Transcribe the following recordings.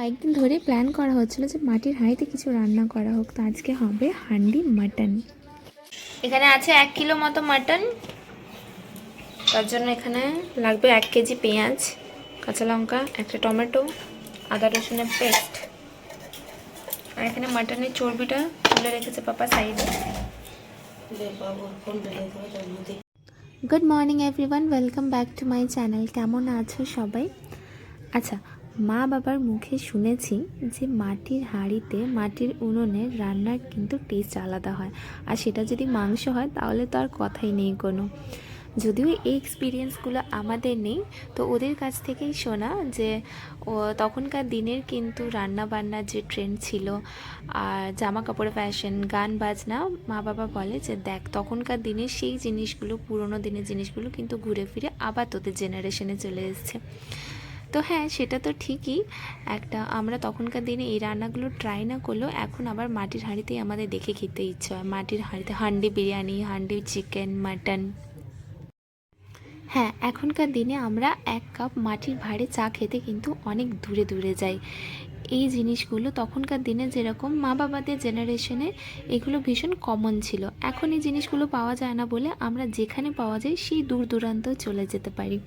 কয়েকদিন ধরে প্ল্যান করা হচ্ছিল যে মাটির হাঁড়িতে কিছু রান্না করা হোক। তো আজকে হবে হান্ডি মাটন। এখানে আছে এক কিলো মতো মাটন। তার জন্য এখানে লাগবে এক কেজি পেঁয়াজ কাঁচা লঙ্কা একটা টমেটো আদা রসুনের পেস্ট। আর এখানে মাটনের চর্বিটা তুলে রেখেছে পাপা সাইডে। Good morning everyone welcome back to my channel কেমন আছো সবাই? আচ্ছা মা বাবার মুখে শুনেছি যে মাটির হাঁড়িতে মাটির উনুনে রান্নার কিন্তু টেস্ট আলাদা হয়। আর সেটা যদি মাংস হয়, তাহলে তো আর কথাই নেই কোনো। যদিও এই এক্সপিরিয়েন্সগুলো আমাদের নেই, তো ওদের কাছ থেকেই শোনা যে তখনকার দিনের কিন্তু রান্না বান্নার যে ট্রেন্ড ছিল, আর জামা কাপড় ফ্যাশন গান বাজনা, মা বাবা বলে যে, দেখ, তখনকার দিনের সেই জিনিসগুলো, পুরোনো দিনের জিনিসগুলো কিন্তু ঘুরে ফিরে আবার তোদের জেনারেশনে চলে এসছে। তো হ্যাঁ সেটা তো ঠিকই। একটা আমরা তখনকার দিনে এই রান্নাগুলো ট্রাই না করলেও এখন আবার মাটির হাঁড়িতেই আমাদের দেখে খেতে ইচ্ছে হয়। মাটির হাঁড়িতে হান্ডি বিরিয়ানি, হান্ডি চিকেন মাটন হ্যাঁ এখনকার দিনে আমরা এক কাপ মাটির ভাঁড়ে চা খেতে কিন্তু অনেক দূরে দূরে যাই। এই জিনিসগুলো তখনকার দিনে যেরকম মা বাবাদের জেনারেশনে এগুলো ভীষণ কমন ছিল। এখন এই জিনিসগুলো পাওয়া যায় না বলে আমরা যেখানে পাওয়া যায় সেই দূর দূরান্ত চলে যেতে পারি।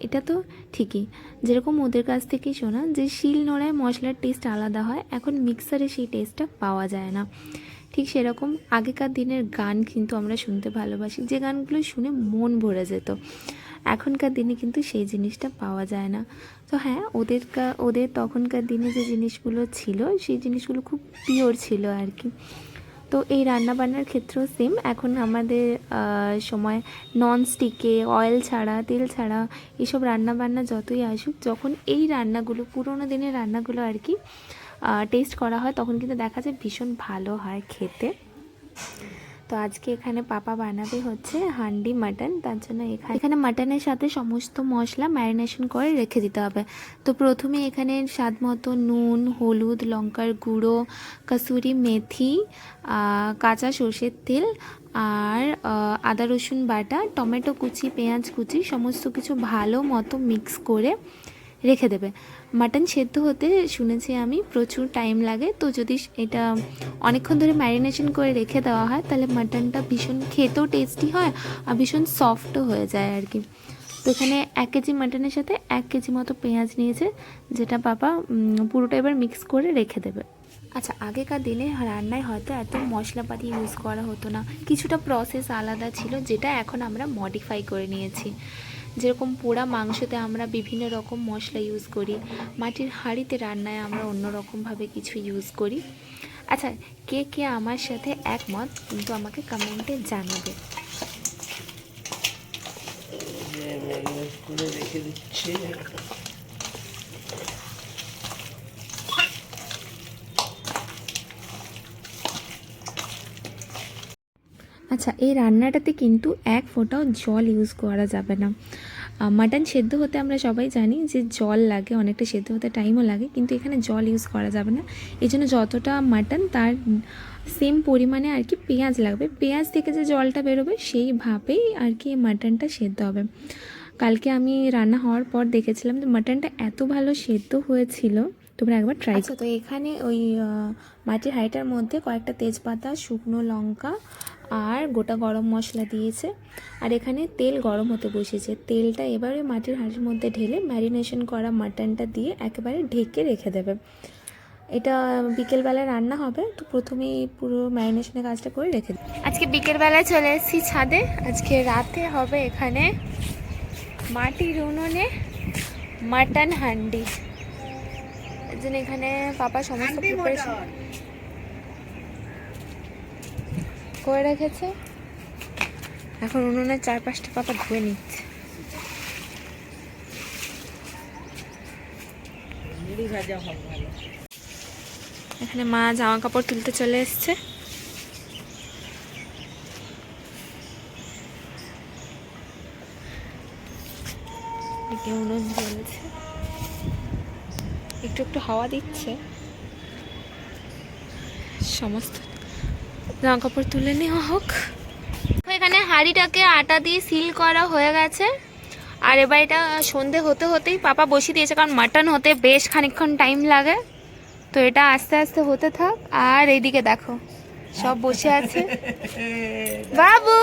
এটা তো ঠিকই। যেরকম ওদের কাছ থেকেই শোনা যে শিল নোড়ায় মশলার টেস্ট আলাদা হয়, এখন মিক্সারে সেই টেস্টটা পাওয়া যায় না। ঠিক সেরকম আগেকার দিনের গান কিন্তু আমরা শুনতে ভালোবাসি, যে গানগুলো শুনে মন ভরে যেত। এখনকার দিনে কিন্তু সেই জিনিসটা পাওয়া যায় না। তো হ্যাঁ ওদের ওদের তখনকার দিনে যে জিনিসগুলো ছিল, সেই জিনিসগুলো খুব পিওর ছিল আর কি। তো এই রান্নাবান্নার ক্ষেত্রেও সেম এখন আমাদের সময় নন স্টিকে অয়েল ছাড়া, তেল ছাড়া এসব রান্নাবান্না যতই আসুক, যখন এই রান্নাগুলো, পুরোনো দিনের রান্নাগুলো আর কি টেস্ট করা হয়, তখন কিন্তু দেখা যায় ভীষণ ভালো হয় খেতে। তো আজকে এখানে পাপা বানাবে হচ্ছে হান্ডি মাটন, তার জন্য এখানে এখানে মাটনের সাথে সমস্ত মশলা ম্যারিনেশন করে রেখে দিতে হবে। তো প্রথমে এখানে স্বাদ মতো নুন, হলুদ, লঙ্কার গুঁড়ো, কাসুরি মেথি কাঁচা সর্ষের তেল আর আদা রসুন বাটা, টমেটো কুচি, পেঁয়াজ কুচি, সমস্ত কিছু ভালো মতো মিক্স করে রেখে দেবে। মাটন সেদ্ধ হতে শুনেছি আমি, প্রচুর টাইম লাগে। তো যদি এটা অনেকক্ষণ ধরে ম্যারিনেশন করে রেখে দেওয়া হয়, তাহলে মাটনটা ভীষণ খেতেও টেস্টি হয় আর ভীষণ সফটও হয়ে যায় আর কি। তো এখানে এক কেজি মাটনের সাথে এক কেজি মতো পেঁয়াজ নিয়েছে, যেটা বাবা পুরোটা এবার মিক্স করে রেখে দেবে। আচ্ছা আগেকার দিনে রান্নায় হয়তো এত মশলাপাতি ইউজ করা হতো না। কিছুটা প্রসেস আলাদা ছিল, যেটা এখন আমরা মডিফাই করে নিয়েছি। যেরকম পোড়া মাংসতে আমরা বিভিন্ন রকম মশলা ইউজ করি, মাটির হাঁড়িতে রান্নায় আমরা অন্য রকমভাবে কিছু ইউজ করি। আচ্ছা কে কে আমার সাথে একমত কিন্তু আমাকে কমেন্টে জানাবে। আচ্ছা এই রান্নাটাতে কিন্তু এক ফোঁটাও জল ইউজ করা যাবে না। মাটন সেদ্ধ হতে আমরা সবাই জানি যে জল লাগে, অনেকটা সেদ্ধ হতে টাইমও লাগে, কিন্তু এখানে জল ইউজ করা যাবে না। এই জন্য যতটা মাটন তার সেম পরিমাণে আর কি পেঁয়াজ লাগবে। পেঁয়াজ থেকে যে জলটা বেরোবে সেইভাবেই আর কি মাটনটা সেদ্ধ হবে। কালকে আমি রান্না হওয়ার পর দেখেছিলাম যে মাটনটা এত ভালো সেদ্ধ হয়েছিল। তোমরা একবার ট্রাই আচ্ছা তো এখানে ওই মাটির হাঁড়িটার মধ্যে কয়েকটা তেজপাতা, শুকনো লঙ্কা আর গোটা গরম মশলা দিয়েছে। আর এখানে তেল গরম হতে বসেছে। তেলটা এবারে মাটির হাঁড়ির মধ্যে ঢেলে ম্যারিনেশন করা মাটনটা দিয়ে একেবারে ঢেকে রেখে দেবে। এটা বিকেলবেলায় রান্না হবে তো প্রথমেই পুরো ম্যারিনেশনের কাজটা করে রেখে দেবে। আজকে বিকেলবেলায় চলে এসেছি ছাদে। আজকে রাতে হবে এখানে মাটির উনুনে মাটন হান্ডি। জন্য এখানে পাপা সমস্ত প্রিপারেশন করে রেখেছে। এখন উনুনের চারপাশটা পাতা ধুয়ে নিচ্ছে। এখানে মা জামা কাপড় তুলতে চলে এসছে। উনুন জ্বলছে। একটু একটু হাওয়া দিচ্ছে। সমস্ত জামা কাপড় তুলে নেওয়া হোক। এখানে হাঁড়িটাকে আটা দিয়ে সিল করা হয়ে গেছে। আর এবার এটা সন্ধে হতে হতেই পাপা বসিয়ে দিয়েছে কারণ মাটন হতে বেশ খানিকক্ষণ টাইম লাগে। তো এটা আস্তে আস্তে হতে থাক। আর এইদিকে দেখো সব বসে আছে। বাবু!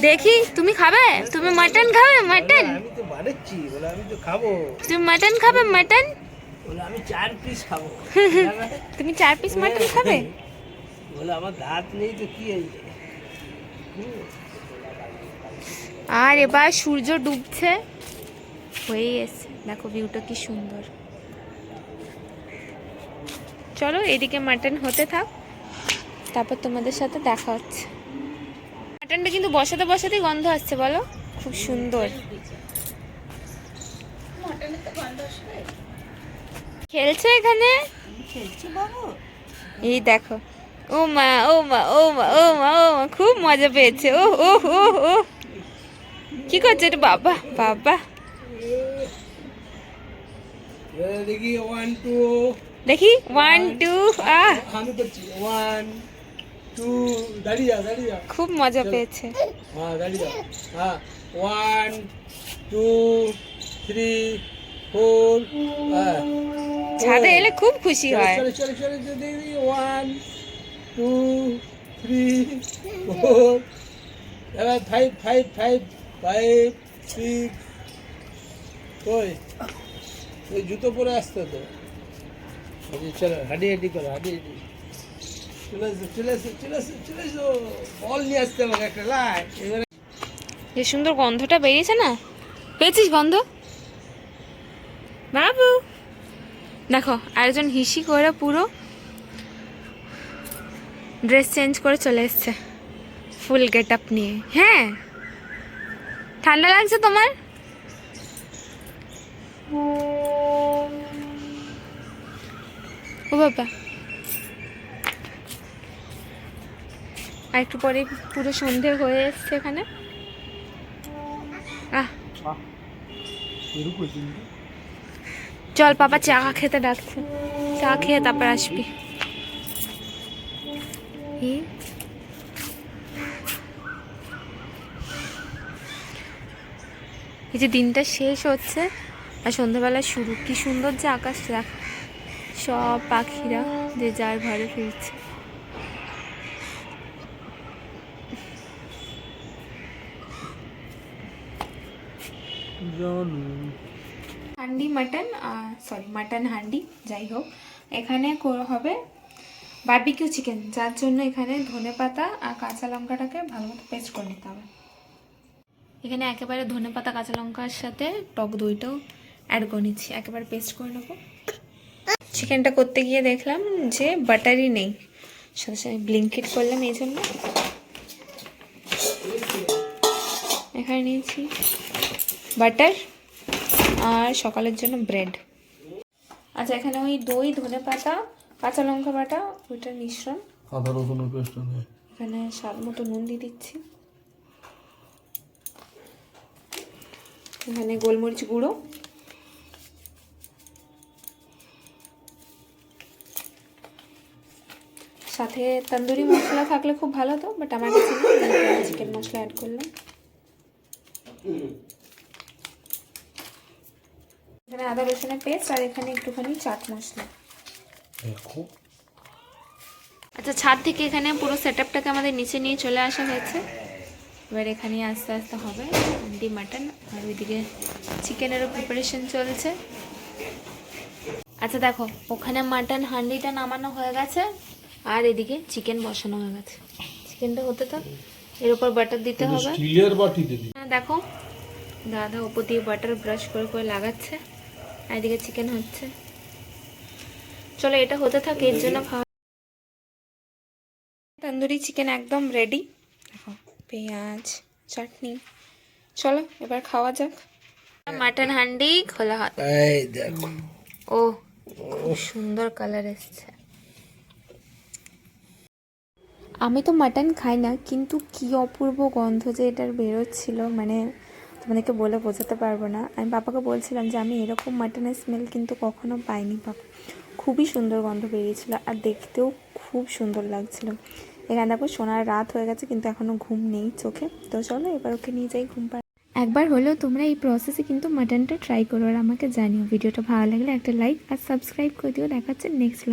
দেখো, তুমি খাবে? তুমি মাটন খাবে? মাটন? তুমি মাটন খাবে মাটন? তুমি চার পিস মাটন খাবে? বলে আমার দাঁত নেই তো কি হয়েছে? আর এবার সূর্য ডুবছে। হয়েই এসছে। দেখো ভিউটা কি সুন্দর। চলো এদিকে মাটন হতে থাক। তারপর তোমাদের সাথে দেখা হচ্ছে। মাটনটা কিন্তু বসাতে বসাতেই গন্ধ আসছে বলো? খুব সুন্দর। খেলছে এখানে? এই দেখো। ও মা ও মা ও মা ও মা ও মা খুব মজা পেয়েছে ও ও ও ও কি করছে এটা বাবা বাবা দেখি ওয়ান টু দেখি ওয়ান টু আহ আমি করছি ওয়ান টু দাঁড়িয়ে যা দাঁড়িয়ে যা খুব মজা পেয়েছে হ্যাঁ দাঁড়িয়ে যা হ্যাঁ ওয়ান টু থ্রি ফোর হ্যাঁ ছাদে এলে খুব খুশি হয় চলে চলে চলে চলে দেখি ওয়ান টু থ্রি ফোর এবার five five five five six ওই ওই জুতো পরে আসতো তো চলো হাঁটি হাঁটি করো হাঁটি হাঁটি চলে এসো চলে এসো নিয়ে আসতে আমাকে একটা লাই এবারে যে সুন্দর গন্ধটা বেরিয়েছে না? পেয়েছিস গন্ধ? বাবু! দেখো, আরেকজন হিসি করে পুরো ড্রেস চেঞ্জ করে চলে এসছে। ফুল গেট আপ নিয়ে। হ্যাঁ? ঠান্ডা লাগছে তোমার? ও বাবা। আর একটু পরে পুরো সন্ধে হয়ে এসছে এখানে। আহ। চল পাপা চা খেতে ডাকছে। চা খেয়ে তারপর আসবি। এই। যে দিনটা শেষ হচ্ছে আর সন্ধ্যাবেলা শুরু। কি সুন্দর যে আকাশটা দেখ। সব পাখিরা যে যার ঘরে ফিরছে। Handi mutton sorry mutton handi যাই হোক। এখানে হবে বারবিকিউ চিকেন যার জন্য এখানে ধনে পাতা আর কাঁচা লঙ্কাটাকে ভালো মতো পেস্ট করে নিতে হবে। এখানে একেবারে ধনে পাতা, কাঁচা লঙ্কার সাথে টক দইটাও অ্যাড করে নিচ্ছি। একেবারে পেস্ট করে নেব। চিকেনটা করতে গিয়ে দেখলাম যে বাটারই নেই। সাথে সাথে ব্লিঙ্কিট করলাম এই জন্য। এখানে নিয়েছি বাটার আর সকালের জন্য ব্রেড আচ্ছা এখানে ওই দই, ধনে পাতা কাঁচা লঙ্কা বাটা ওইটার মিশ্রণ। আদা রসুনের পেস্ট এখানে স্বাদ মতো নুন দিয়ে দিচ্ছি। এখানে গোলমরিচ গুঁড়ো। সাথে তন্দুরি মশলা থাকলে খুব ভালো হতো বাট আমার কাছে চিকেন মশলা অ্যাড করলাম। এখানে আদা রসুনের পেস্ট আর এখানে একটুখানি চাট মশলা। দেখো। আচ্ছা ছাদ থেকে এখানে পুরো সেট আপটাকে আমাদের নিচে নিয়ে চলে আসা হয়েছে। এবার এখানে আস্তে আস্তে হবে। হান্ডি মাটন আর ওইদিকে চিকেনেরও প্রিপারেশন চলছে। আচ্ছা দেখো ওখানে মাটন হান্ডিটা নামানো হয়ে গেছে আর এদিকে চিকেন বসানো হয়ে গেছে। চিকেনটা হতে থাক এর উপর বাটার দিতে হবে। স্টিলের হ্যাঁ দেখো দাদা উপর দিয়ে বাটার ব্রাশ করে করে লাগাচ্ছে আর এদিকে চিকেন হচ্ছে। চলো এটা হতে থাকে এর জন্য খাওয়া তন্দুরি চিকেন একদম রেডি দেখো পেঁয়াজ চাটনি। চলো এবার খাওয়া যাক। মাটন হান্ডি খোলা হাত। এই দেখো। ও খুব সুন্দর কালার এসছে। আমি তো মাটন খাই না কিন্তু কি অপূর্ব গন্ধ যে এটার বেরোচ্ছিল মানে তোমাদেরকে বলে বোঝাতে পারব না। আমি পাপাকে বলছিলাম যে আমি এরকম মাটনের স্মেল কিন্তু কখনো পাইনি পাপা। খুবই সুন্দর গন্ধ বেরিয়েছিল আর দেখতেও খুব সুন্দর লাগছিল। এখানে দেখো সোনার রাত হয়ে গেছে, কিন্তু এখনও ঘুম নেই চোখে। তো চলো এবার ওকে নিয়ে যাই ঘুম পাড় একবার হলেও তোমরা এই প্রসেসে কিন্তু মাটনটা ট্রাই করো আর আমাকে জানিও। ভিডিওটা ভালো লাগলে একটা লাইক আর সাবস্ক্রাইব করে দিও। দেখাচ্ছে নেক্সট